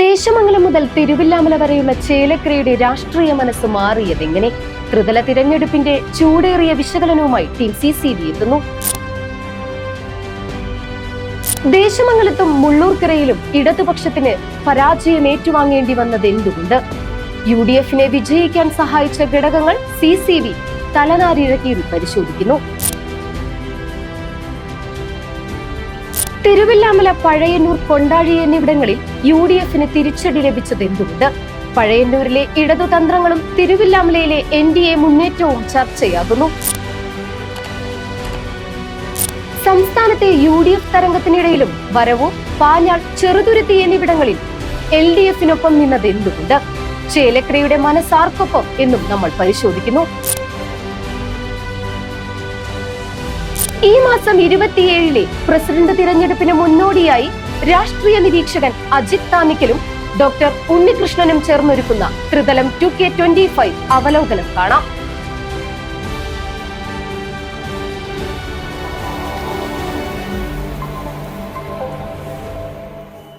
ദേശമംഗലം മുതൽ തിരുവില്ലാമല വരെയുള്ള ചേലക്കരയുടെ രാഷ്ട്രീയ മനസ്സ് മാറിയതെങ്ങനെ? ത്രിതല തിരഞ്ഞെടുപ്പിന്റെ ചൂടേറിയ വിശകലനവുമായി ടീം സി സി ബി എത്തുന്നു. ദേശമംഗലത്തും മുള്ളൂർക്കരയിലും ഇടതുപക്ഷത്തിന് പരാജയം ഏറ്റുവാങ്ങേണ്ടി വന്നത് എന്തുകൊണ്ട് യു ഡി എഫിനെ വിജയിക്കാൻ സഹായിച്ച ഘടകങ്ങൾ സി സി ബി തലനാരിഴക്കിയിൽ പരിശോധിക്കുന്നു. തിരുവില്ലാമല പഴയന്നൂർ കൊണ്ടാഴി എന്നിവിടങ്ങളിൽ യു ഡി എഫിന് തിരിച്ചടി ലഭിച്ചത് എന്തുകൊണ്ട്? പഴയന്നൂരിലെ ഇടതുതന്ത്രങ്ങളും തിരുവില്ലാമലയിലെ എൻ ഡി എ മുന്നേറ്റവും ചർച്ചയാകുന്നു. സംസ്ഥാനത്തെ യു ഡി എഫ് തരംഗത്തിനിടയിലും വരവൂർ പാഞ്ഞാൾ ചെറുതുരുത്തി എന്നിവിടങ്ങളിൽ എൽ ഡി എഫിനൊപ്പം നിന്നത് എന്തുകൊണ്ട്? ചേലക്കരയുടെ മനസ്സാർക്കൊപ്പം എന്നും നമ്മൾ പരിശോധിക്കുന്നു. ഈ മാസം ഇരുപത്തിയേഴിലെ പ്രസിഡന്റ് തിരഞ്ഞെടുപ്പിന് മുന്നോടിയായി രാഷ്ട്രീയ നിരീക്ഷകൻ അജിത് താമിക്കലും ഡോക്ടർ ഉണ്ണികൃഷ്ണനും ചേർന്നൊരുക്കുന്ന ത്രിതലം ടു കെ ട്വന്റി ഫൈവ് അവലോകനം കാണാം.